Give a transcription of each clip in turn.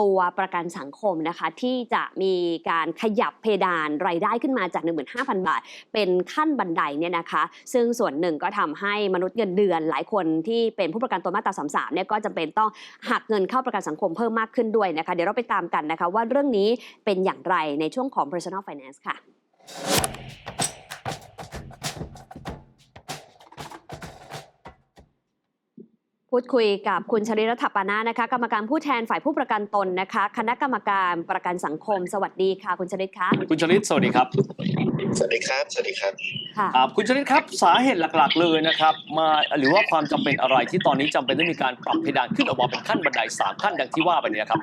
ตัวประกันสังคมนะคะ ที่จะมีการขยับเพดานรายได้ขึ้นมาจาก 15,000 บาท เป็นขั้นบันไดเนี่ยนะคะ ซึ่งส่วนหนึ่งก็ทำให้มนุษย์เงินเดือน หลายคนที่เป็นผู้ประกันตนมาตรา33เนี่ยก็จำเป็นต้องหักเงินเข้าประกันสังคมเพิ่มมากขึ้นด้วยนะคะ เดี๋ยวเราไปตามกันนะคะว่าเรื่องนี้เป็นอย่างไรในช่วงของ personal finance ค่ะ พูดคุยกับคุณชริรัฐปานานะคะ กรรมการผู้แทนฝ่ายผู้ประกันตนนะคะ คณะกรรมการประกันสังคม สวัสดีค่ะ คุณชริตคะคุณชลิตสวัสดีครับ สวัสดีครับ สวัสดีครับค่ะครับคุณชลิตครับสาเหตุหลักๆเลยนะครับ มาหรือว่าความจำเป็นอะไรที่ตอนนี้จำเป็นต้องมีการปรับเพดานขึ้นออกมาเป็นขั้นบันไดสามขั้นดังที่ว่าไปเนี่ยครับ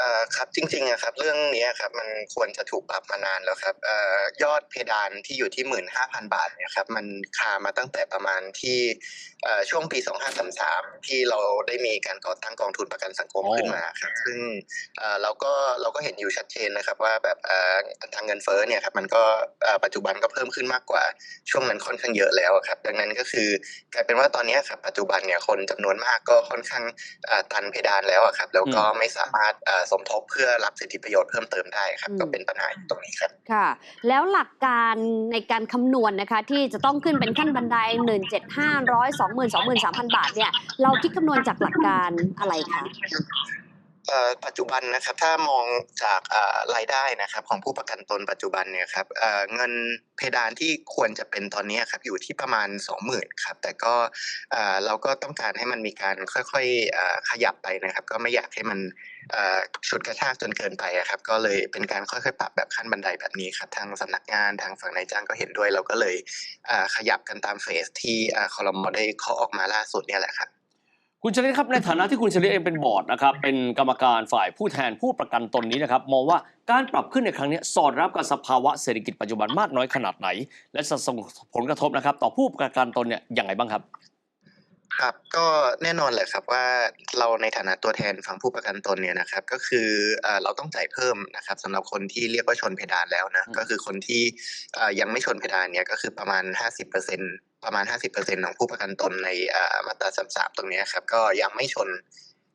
เอ่อครับจริงๆอะครับ เรื่องนี้ครับมันควรจะถูกปรับมานานแล้วครับเอ่อยอดเพดานที่อยู่ที่หมื่นห้าพันบาทเนี่ยครับมันคามาตั้งแต่ประมาณที่เอ่อช่วงปี 2533 ที่เราได้มีการก่อตั้งกองทุนประกันสังคมโอ้ขึ้นมาครับซึ่งเอ่อเราก็เราก็เห็นอยู่ชัดเจนนะครับว่าแบบเอ่อทางเงินเฟ้อเนี่ยครับมันก็เอ่อปัจจุบันก็เพิ่มขึ้นมากกว่าช่วงนั้นค่อนข้างเยอะแล้วอะครับ ดังนั้นก็คือกลายเป็นว่าตอนนี้ครับปัจจุบันเนี่ยคนจำนวนมากก็ค่อนข้างอ่าตันเพดานแล้วอะครับแล้วก็อืมไม่สามารถอ่าสมทบเพื่อรับสิทธิประโยชน์เพิ่มเติมได้ครับอืมก็เป็นปัญหาอยู่ตรงนี้ครับค่ะ แล้วหลักการในการคำนวณนะคะ ที่จะต้องขึ้นเป็นขั้นบันได1 7 5 0 0 20,000 23,000 บาทเนี่ยเราคิดคำนวณจากหลักการอะไรคะเอ่อ ปัจจุบันนะครับถ้ามองจากรายได้นะครับของผู้ประกันตนปัจจุบันเนี่ยครับเงินเพดานที่ควรจะเป็นตอนนี้ครับอยู่ที่ประมาณ 20,000ครับแต่ก็เราก็ต้องการให้มันมีการค่อยๆขยับไปนะครับ ก็ไม่อยากให้มันฉุดกระชากจนเกินไปครับ ก็เลยเป็นการค่อยๆปรับแบบขั้นบันไดแบบนี้ครับทางสำนักงานทางฝั่งนายจ้างก็เห็นด้วย เราก็เลยขยับกันตามเฟสที่คอรมอได้เคาะออกมาล่าสุดเนี่ยแหละครับ คุณชลิตครับในฐานะที่คุณชลิตเองเป็นบอร์ดนะครับเป็นกรรมการฝ่ายผู้แทนผู้ประกันตนนี้นะครับมองว่าการปรับขึ้นในครั้งนี้สอดรับกับสภาวะเศรษฐกิจปัจจุบันมากน้อยขนาดไหน และจะส่งผลกระทบนะครับ ต่อผู้ประกันตนเนี่ยอย่างไรบ้างครับ ครับก็แน่นอนแหละครับว่าเราในฐานะตัวแทนฝั่งผู้ประกันตนเนี่ยนะครับ ก็คือเอ่อเราต้องจ่ายเพิ่มนะครับสำหรับคนที่เรียกว่าชนเพดานแล้วนะอืมก็คือคนที่เอ่อยังไม่ชนเพดานเนี่ยก็คือประมาณ 50% ประมาณ 50%ของผู้ประกันตนในมาตรา33ตรงนี้ครับ ก็ยังไม่ชน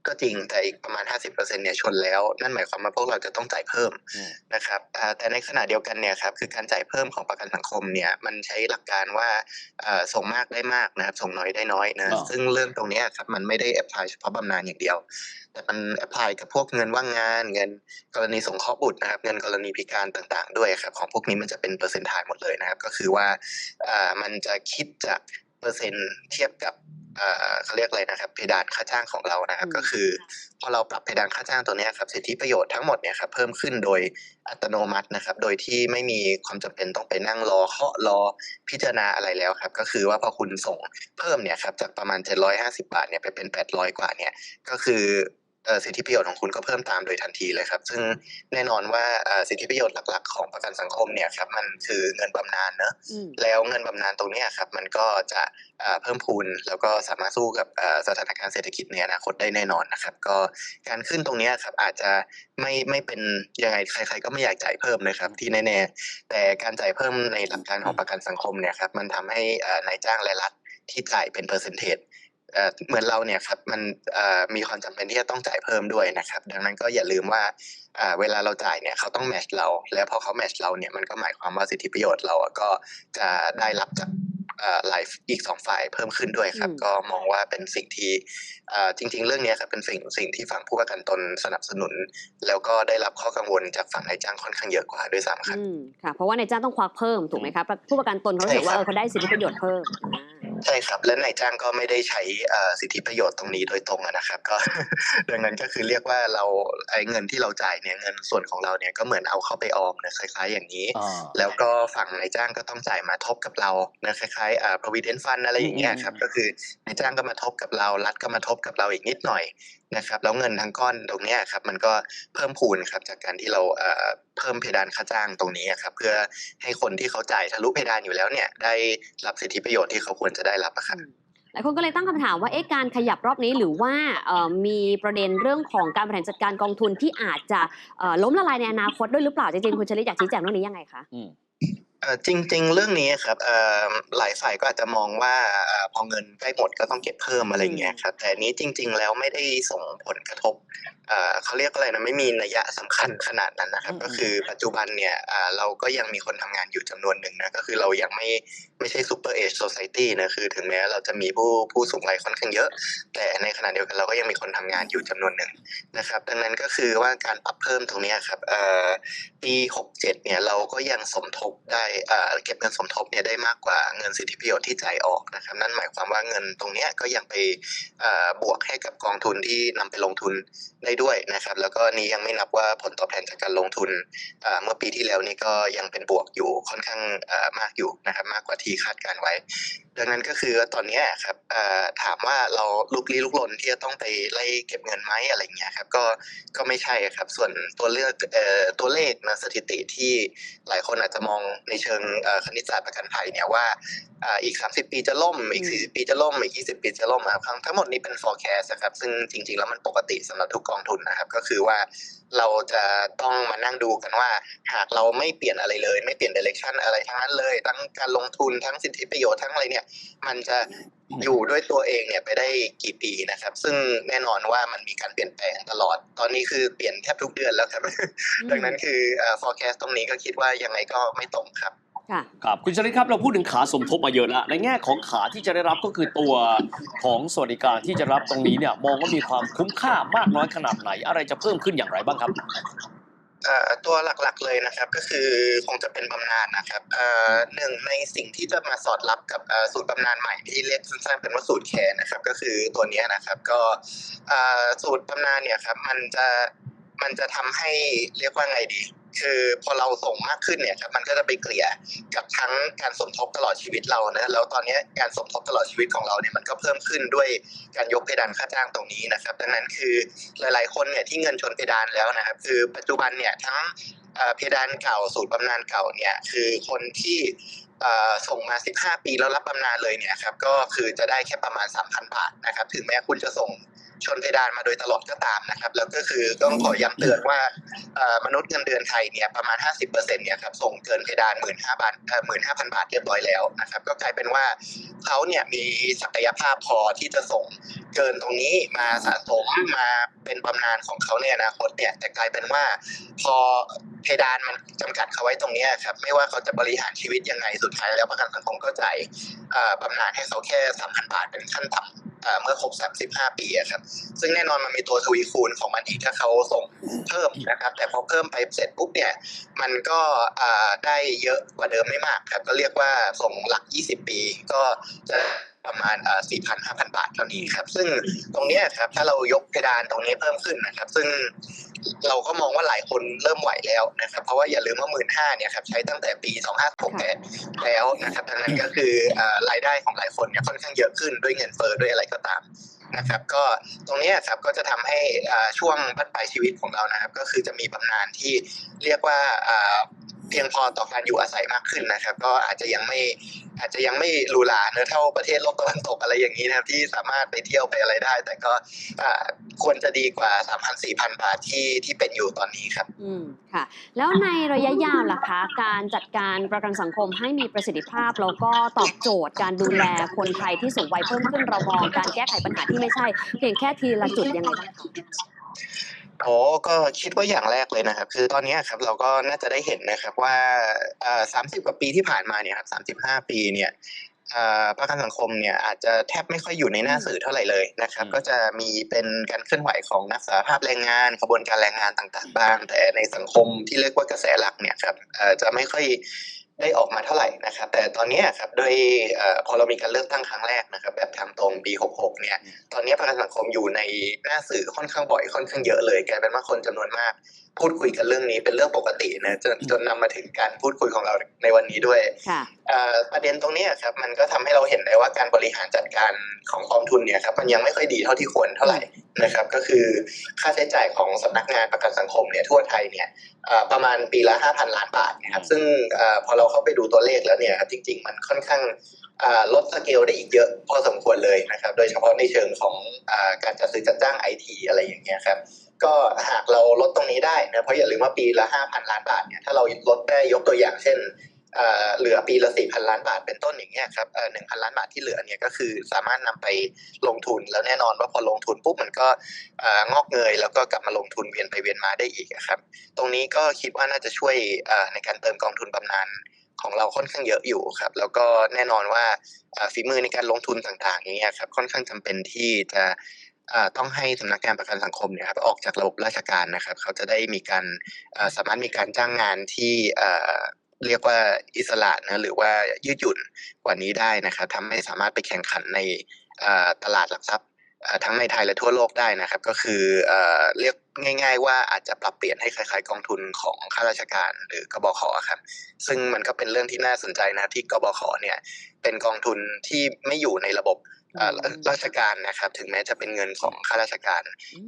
ก็จริงแต่อีกประมาณ 50%เนี่ยชนแล้ว นั่นหมายความว่าพวกเราจะต้องจ่ายเพิ่มอืมนะครับอ่าแต่ในขณะเดียวกันเนี่ยครับคือการจ่ายเพิ่มของประกันสังคมเนี่ยมันใช้หลักการว่าเอ่อส่งมากได้มากนะครับส่งน้อยได้น้อยนะอ่าซึ่งเรื่องตรงเนี้ยครับมันไม่ได้แอพพลายเฉพาะบำนาญอย่างเดียว แต่มันแอพพลายกับพวกเงินว่างงาน เงินกรณีสงเคราะห์บุตรนะครับเงินกรณีพิการต่างๆ ด้วยครับของพวกนี้มันจะเป็นเปอร์เซ็นต์ทายหมดเลยนะครับก็คือว่าอ่ามันจะคิดจากเปอร์เซ็นต์เทียบกับอ่า เขาเรียกอะไรนะครับเพดานค่าจ้างของเรานะครับอืมก็คือ พอเราปรับเพดานค่าจ้างตัวเนี้ยครับสิทธิประโยชน์ทั้งหมดเนี่ยครับเพิ่มขึ้นโดยอัตโนมัตินะครับ โดยที่ไม่มีความจำเป็นต้องไปนั่งรอเคาะรอพิจารณาอะไรแล้วครับ ก็คือว่าพอคุณส่งเพิ่มเนี่ยครับจากประมาณ 750 บาทเนี่ยไปเป็น 800 กว่าเนี่ยก็คือเอ่อ สิทธิประโยชน์ของคุณก็เพิ่มตามโดยทันทีเลยครับ ซึ่งแน่นอนว่าเอ่อสิทธิประโยชน์หลัก ๆ ของประกันสังคมเนี่ยครับมันคือเงินบำนาญเนอะอืมแล้วเงินบำนาญตรงเนี้ยครับมันก็จะเอ่อเพิ่มพูนแล้วก็สามารถสู้กับเอ่อสถานการณ์เศรษฐกิจในอนาคตได้แน่นอนนะครับ ก็การขึ้นตรงเนี้ยครับอาจจะไม่ไม่เป็นยังไงใคร ๆ ก็ไม่อยากจ่ายเพิ่มนะครับที่แน่ๆแต่การจ่ายเพิ่มในหลักการของประกันสังคมเนี่ยครับมันทำให้เอ่อนายจ้างและรัฐที่จ่ายเป็นเปอร์เซนเทจ เอ่อเหมือนเราเนี่ยครับมันเอ่อมีความจำเป็นที่จะต้องจ่ายเพิ่มด้วยนะครับ ดังนั้นก็อย่าลืมว่าอ่าเวลาเราจ่ายเนี่ยเขาต้องแมทช์เรา แล้วพอเขาแมทช์เราเนี่ยมันก็หมายความว่าสิทธิประโยชน์เราอะก็จะได้รับจากอ่าไลฟ์อีกสองฝ่ายเพิ่มขึ้นด้วยครับอืมก็มองว่าเป็นสิ่งที่อ่าจริง ๆ เรื่องเนี้ยครับเป็นสิ่งสิ่งที่ฝั่งผู้ประกันตนสนับสนุน แล้วก็ได้รับข้อกังวลจากฝั่งนายจ้างค่อนข้างเยอะกว่าด้วยซ้ำครับอืมค่ะเพราะว่านายจ้างต้องควักเพิ่มถูกไหมคะผู้ประกันตนเขารู้สึกว่าใช่เอครับอเขาได้สิทธิประโยชน์เพิ่มอ่า ใช่ครับ และนายจ้างก็ไม่ได้ใช้อ่าสิทธิประโยชน์ตรงนี้โดยตรงอะนะครับ ก็ดังนั้นก็คือเรียกว่าเราไอ้เงินที่เราจ่ายเนี่ยเงินส่วนของเราเนี่ยก็เหมือนเอาเข้าไปออมนะคล้าย ๆ อย่างนี้อ่าแล้วก็ฝั่งนายจ้างก็ต้องจ่ายมาทบกับเรานะคล้ายๆอ่า provident fund อะไรอย่างเงี้ยครับอืมก็คือนายจ้างก็มาทบกับเรารัฐก็มาทบกับเราอีกนิดหน่อย นะครับแล้วเงินทั้งก้อนตรงเนี้ยครับมันก็เพิ่มพูนครับจากการที่เราเอ่อเพิ่มเพดานค่าจ้างตรงนี้ครับเพื่อให้คนที่เขาจ่ายทะลุเพดานอยู่แล้วเนี่ยได้รับสิทธิประโยชน์ที่เขาควรจะได้รับอะครับอืมหลายคนก็เลยตั้งคำถามว่าเอ๊ะการขยับรอบนี้หรือว่าเอ่อมีประเด็นเรื่องของการบริหารจัดการกองทุนที่อาจจะเอ่อล้มละลายในอนาคตด้วยหรือเปล่าจริงๆคุณชลิดอยากชี้แจงเรื่องนี้ยังไงคะอืมเอ่อ จริง ๆ เรื่องนี้ครับเอ่อหลายฝ่ายก็อาจจะมองว่าเอ่อพอเงินใกล้หมดก็ต้องเก็บเพิ่มอะไรอย่างเงี้ยครับแต่อันนี้จริง ๆ แล้วไม่ได้ส่งผลกระทบเอ่อเขาเรียกอะไรนะไม่มีนัยสำคัญขนาดนั้นนะครับอืมก็คือปัจจุบันเนี่ยอ่าเราก็ยังมีคนทำงานอยู่จำนวนหนึ่งนะก็คือเรายังไม่ไม่ใช่ซูเปอร์เอจโซซตี้นะคือถึงแม้เราจะมีผู้ผู้สูงวัยค่อนข้างเยอะ แต่ในขณะเดียวกันเราก็ยังมีคนทำงานอยู่จำนวนหนึ่งนะครับ ดังนั้นก็คือว่าการปรับเพิ่มตรงเนี้ยครับเอ่อปี 67 เนี่ยเราก็ยังสมทบได้เอ่อเก็บเงินสมทบเนี่ยได้มากกว่าเงินสิทธิประโยชน์ที่จ่ายออกนะครับนั่นหมายความว่าเงินตรงเนี้ยก็ยังไปเอ่อบวกให้กับกองทุนที่นำไปลงทุนได้ด้วยนะครับ แล้วก็นี้ยังไม่นับว่าผลตอบแทนจากการลงทุนเมื่อปีที่แล้วนี่ก็ยังเป็นบวกอยู่ค่อนข้างมากอยู่นะครับมากกว่าที่คาดการไว้ ดังนั้นก็คือว่าตอนนี้ครับถามว่าเราลุกลี้ลุกลนที่จะต้องไปไล่เก็บเงินไหมอะไรเงี้ยครับก็ก็ไม่ใช่ครับส่วนตัวเลือกตัวเลขนะสถิติที่หลายคนอาจจะมองในเชิงคณิตศาสตร์ประกันภัยเนี่ยว่าอีก 30 ปีจะล่ม อีก 40 ปีจะล่ม อีก 20 ปีจะล่มครับทั้งหมดนี้เป็น forecast ครับ ซึ่งจริงๆ แล้วมันปกติสำหรับทุกกองทุนนะครับ ก็คือว่าเราจะต้องมานั่งดูกันว่า หากเราไม่เปลี่ยนอะไรเลย ไม่เปลี่ยน direction อะไรทั้งนั้นเลย ทั้งการลงทุนทั้งสิทธิประโยชน์ทั้งอะไรเนี่ย มันจะอยู่ด้วยตัวเองเนี่ยไปได้กี่ปีนะครับ ซึ่งแน่นอนว่ามันมีการเปลี่ยนแปลงตลอด ตอนนี้คือเปลี่ยนแทบทุกเดือนแล้วครับ ดังนั้นคือเอ่อ forecast ตรงนี้ก็คิดว่ายังไงก็ไม่ตรงครับ ค่ะ ครับคุณชลิตครับเราพูดถึงขาสมทบมาเยอะแล้วในแง่ของขาที่จะได้รับก็คือตัวของสวัสดิการที่จะรับตรงนี้เนี่ยมองว่ามีความคุ้มค่ามากน้อยขนาดไหน อะไรจะเพิ่มขึ้นอย่างไรบ้างครับเอ่อตัวหลักๆเลยนะครับก็คือคงจะเป็นบำนาญนะครับเอ่อหนึ่งในสิ่งที่จะมาสอดรับกับเอ่อสูตรบำนาญใหม่ที่เรียกสั้นๆเป็นว่าสูตรแคร์นะครับ ก็คือตัวเนี้ยนะครับก็เอ่อสูตรบำนาญเนี่ยครับมันจะมันจะทำให้เรียกว่าไงดี คือพอเราส่งมากขึ้นเนี่ยครับมันก็จะไปเกลี่ยกับทั้งการสมทบตลอดชีวิตเรานะแล้วตอนนี้การสมทบตลอดชีวิตของเราเนี่ยมันก็เพิ่มขึ้นด้วยการยกเพดานค่าจ้างตรงนี้นะครับดังนั้นคือหลาย ๆ คนเนี่ยที่เงินชนเพดานแล้วนะครับ คือปัจจุบันเนี่ยทั้งเพดานเก่าสูตรบำนาญเก่าเนี่ยคือคนที่ส่งมา 15 ปีแล้วรับบำนาญเลยเนี่ยครับก็คือจะได้แค่ประมาณ 3,000 บาทนะครับถึงแม้คุณจะส่งชนเพดานมาโดยตลอดก็ตามนะครับ แล้วก็คือต้องขอย้ำเตือนว่ามนุษย์เงินเดือนไทยเนี่ยประมาณ 50%เนี่ยครับส่งเกินเพดาน 15,000บาทเอ่อ15,000บาทเรียบร้อยแล้วนะครับ ก็กลายเป็นว่าเขาเนี่ยมีศักยภาพพอที่จะส่งเกินตรงนี้มาสะสมมาเป็นบำนาญของเขาในอนาคตเนี่ยแต่กลายเป็นว่าพอเพดานมันจำกัดเขาไว้ตรงนี้ครับไม่ว่าเขาจะบริหารชีวิตยังไงสุดท้ายแล้วประกันสังคมก็จ่ายบำนาญให้เขาแค่3,000บาทเป็นขั้นต่ำเมื่อครบ35ปีครับ ซึ่งแน่นอนมันมีตัวทวีคูณของมันอีกถ้าเขาส่งเพิ่มนะครับ แต่พอเพิ่มไปเสร็จปุ๊บเนี่ย มันก็ได้เยอะกว่าเดิมไม่มากครับ ก็เรียกว่าส่งหลัก20ปีก็จะ ประมาณอ่า4,000 5,000บาทเท่านี้ครับ ซึ่งตรงเนี้ยครับถ้าเรายกเพดานตรงนี้เพิ่มขึ้นนะครับ ซึ่งเราก็มองว่าหลายคนเริ่มไหวแล้วนะครับ เพราะว่าอย่าลืมว่าหมื่นห้าเนี่ยครับใช้ตั้งแต่ปี2568แล้วนะครับดังนั้นก็คืออ่ารายได้ของหลายคนเนี่ยค่อนข้างเยอะขึ้นด้วยเงินเฟ้อด้วยอะไรก็ตามนะครับก็ตรงเนี้ยครับก็จะทำให้อ่าช่วงบั้นปลายชีวิตของเรานะครับ ก็คือจะมีบำนาญที่เรียกว่าอ่าเพียงพอต่อการอยู่อาศัยมากขึ้นนะครับ ก็อาจจะยังไม่อาจจะยังไม่หรูหราเนื้อะเท่าประเทศโลกตะวันตกอะไรอย่างนี้นะครับที่สามารถไปเที่ยวไปอะไรได้ แต่ก็ควรจะดีกว่า3,000-4,000บาทที่ที่เป็นอยู่ตอนนี้ครับ อืมค่ะ แล้วในระยะยาวล่ะคะ การจัดการประกันสังคมให้มีประสิทธิภาพแล้วก็ตอบโจทย์การดูแลคนไทยที่สูงวัยเพิ่มขึ้นเรามองการแก้ไขปัญหาที่ไม่ใช่ เพียงแค่ทีละจุดยังไงบ้างคะ โอ้ก็คิดว่าอย่างแรกเลยนะครับ คือตอนเนี้ยครับเราก็น่าจะได้เห็นนะครับว่าสามสิบกว่าปีที่ผ่านมาเนี่ยครับสามสิบห้าปีเนี่ยอ่าประกันสังคมเนี่ยอาจจะแทบไม่ค่อยอยู่ในหน้าสื่อเท่าไหร่เลยนะครับอืมก็จะมีเป็นการเคลื่อนไหวของนักสาภาพแรงงานขบวนการแรงงานต่างๆบ้าง แต่ในสังคมที่เรียกว่ากระแสหลักเนี่ยครับเอ่อจะไม่ค่อย ได้ออกมาเท่าไหร่นะครับ แต่ตอนเนี้ยครับโดยเอ่อพอเรามีการเลือกตั้งครั้งแรกนะครับ แบบทางตรงปี 66 เนี่ย ตอนนี้ประกันสังคมอยู่ในหน้าสื่อค่อนข้างบ่อยค่อนข้างเยอะเลยกลายเป็นว่าคนจำนวนมาก พูดคุยกันเรื่องนี้เป็นเรื่องปกตินะจนจนนำมาถึงการพูดคุยของเราในวันนี้ด้วยค่ะเอ่อประเด็นตรงเนี้ยครับมันก็ทำให้เราเห็นได้ว่าการบริหารจัดการของกองทุนเนี่ยครับมันยังไม่ค่อยดีเท่าที่ควรเท่าไหร่นะครับ ก็คือค่าใช้จ่ายของสำนักงานประกันสังคมเนี่ยทั่วไทยเนี่ยเอ่อประมาณปีละ5,000 ล้านบาทนะครับซึ่งเอ่อพอเราเข้าไปดูตัวเลขแล้วเนี่ยครับจริง ๆ มันค่อนข้างลดสเกลได้อีกเยอะพอสมควรเลยนะครับ โดยเฉพาะในเชิงของอการจัดซื้อจัดจ้างไอทีอะไรอย่างเงี้ยครับก็หากเราลดตรงนี้ได้นะเพราะอย่าลืมว่าปีละ 5,000 ล้านบาทเนี่ยถ้าเราลดได้ยกตัวอย่างเช่น เหลือปีละสี่พันล้านบาทเป็นต้นอย่างเงี้ยครับหนึ่งพันล้านบาทที่เหลือเนี่ยก็คือสามารถนำไปลงทุนแล้วแน่นอนว่าพอลงทุนปุ๊บมันก็องอกเงยแล้วก็กลับมาลงทุนเวียนไปเวียนมาได้อีกครับ ตรงนี้ก็คิดว่าน่าจะช่วยในการเติมกองทุนบำนาญของเราค่อนข้างเยอะอยู่ครับ แล้วก็แน่นอนว่าฝีมือในการลงทุนต่างๆอย่างเงี้ยครับค่อนข้างจำเป็นที่จะต้องให้สำนักงานประกันสังคมเนี่ยครับออกจากระบบราชการนะครับ เขาจะได้มีการสามารถมีการจ้างงานที่ เรียกว่าอิสระนะหรือว่ายืดหยุ่นกว่านี้ได้นะครับทำให้สามารถไปแข่งขันในตลาดหลักทรัพย์ ทั้งในไทยและทั่วโลกได้นะครับ ก็คือเอ่อเรียกง่าย ๆ ว่าอาจจะปรับเปลี่ยนให้คล้ายๆ กองทุนของข้าราชการหรือกบขครับซึ่งมันก็เป็นเรื่องที่น่าสนใจนะที่กบขเนี่ยเป็นกองทุนที่ไม่อยู่ในระบบเอ่ออืมราชการนะครับ ถึงแม้จะเป็นเงินของข้าราชการ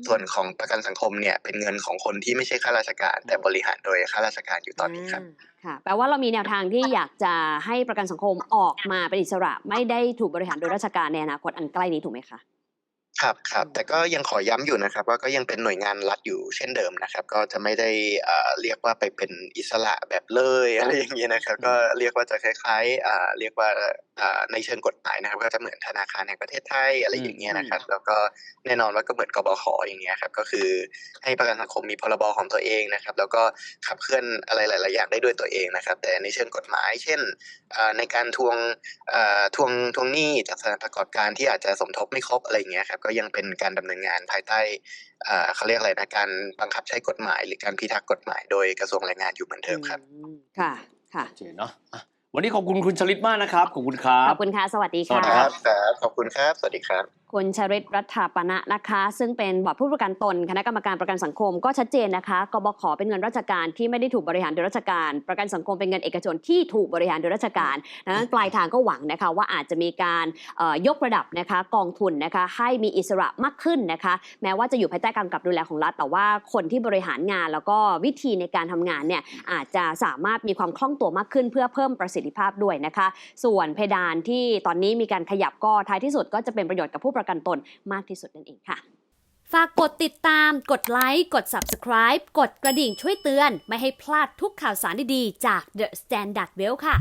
ส่วนของประกันสังคมเนี่ยเป็นเงินของคนที่ไม่ใช่ข้าราชการ แต่บริหารโดยข้าราชการอยู่ตอนนี้ครับาค่ะแปลว่าเรามีแนวทางที่อยากจะให้ประกันสังคมออกมาเป็นอิสระ ไม่ได้ถูกบริหารโดยราชการในอนาคตอันใกล้นี้ถูกไหมคะ ครับครับแต่ก็ยังขอย้ำอยู่นะครับ ว่าก็ยังเป็นหน่วยงานรัฐอยู่เช่นเดิมนะครับ ก็จะไม่ได้เอ่อเรียกว่าไปเป็นอิสระแบบเลยอะไรอย่างเงี้ยนะครับ ก็เรียกว่าจะคล้ายๆอ่าเรียกว่าอ่าในเชิงกฎหมายนะครับ ก็จะเหมือนธนาคารแห่งประเทศไทยอะไรอย่างเงี้ยนะครับ แล้วก็แน่นอนว่าก็เหมือนกบขอย่างเงี้ยครับก็คือให้ประกันสังคมมีพรบของตัวเองนะครับ แล้วก็ขับเคลื่อนอะไรหลาย ๆ อย่างได้ด้วยตัวเองนะครับ แต่ในเชิงกฎหมาย เช่นอ่าในการทวงอ่าทวงทวงหนี้จากสถานประกอบการที่อาจจะสมทบไม่ครบอะไรอย่างเงี้ยครับก็ยังเป็นการดำเนินงานภายใต้อ่าเขาเรียกอะไรนะการบังคับใช้กฎหมายหรือการพิทักษ์กฎหมายโดยกระทรวงแรงงานอยู่เหมือนเดิมครับอืมค่ะค่ะโอเคเนาะอะวันนี้ขอบคุณคุณชลิตมากนะครับ ขอบคุณครับ ขอบคุณค่ะ สวัสดีสวัค่ะสดีครับครับ ขอบคุณครับ สวัสดีครับคุณชริตรัฐาปณะนะคะ ซึ่งเป็นบอร์ดผู้ประกันตน คณะกรรมการประกันสังคมก็ชัดเจนนะคะกบขเป็นเงินราชการที่ไม่ได้ถูกบริหารโดยราชการ ประกันสังคมเป็นเงินเอกชนที่ถูกบริหารโดยราชการดังนั้นปลายทางก็หวังนะคะว่าอาจจะมีการยกระดับนะคะกองทุนนะคะให้มีอิสระมากขึ้นนะคะ แม้ว่าจะอยู่ภายใต้การกำกับดูแลของรัฐ แต่ว่าคนที่บริหารงาน แล้วก็วิธีในการทำงานเนี่ยอาจจะสามารถมีความคล่องตัวมากขึ้น เพื่อเพิ่มประสิทธิภาพด้วยนะคะ ส่วนเพดานที่ตอนนี้มีการขยับก็ท้ายที่สุดก็จะเป็นประโยชน์กับผู้ประกันตนมากที่สุดนั่นเองค่ะฝากกดติดตาม กดไลค์ กด Subscribe กดกระดิ่งช่วยเตือน ไม่ให้พลาดทุกข่าวสารดีๆ จาก The Standard Well ค่ะ